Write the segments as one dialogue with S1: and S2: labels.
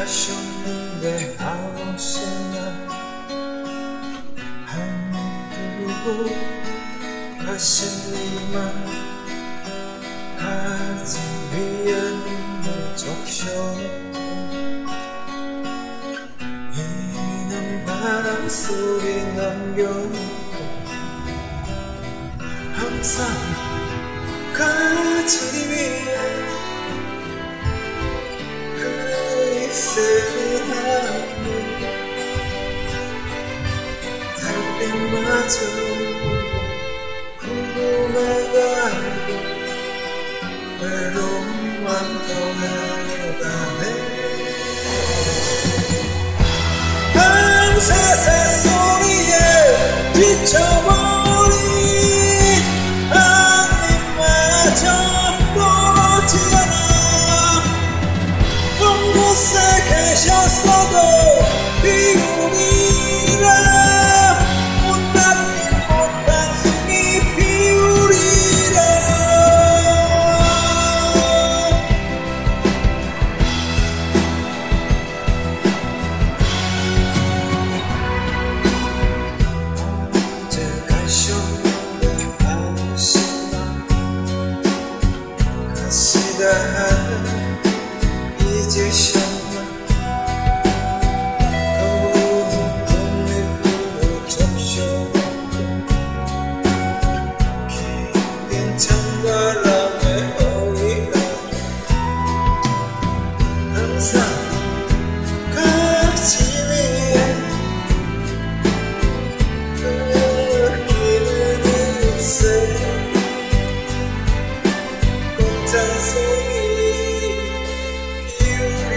S1: 가셨는데 아무새나 한두고 가슴만 가슴 위에 눈물 적셔. 이는 바람 소리 남겨놓고 항상 가슴 위에 to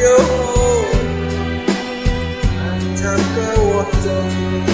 S1: 두려워 안타까웠던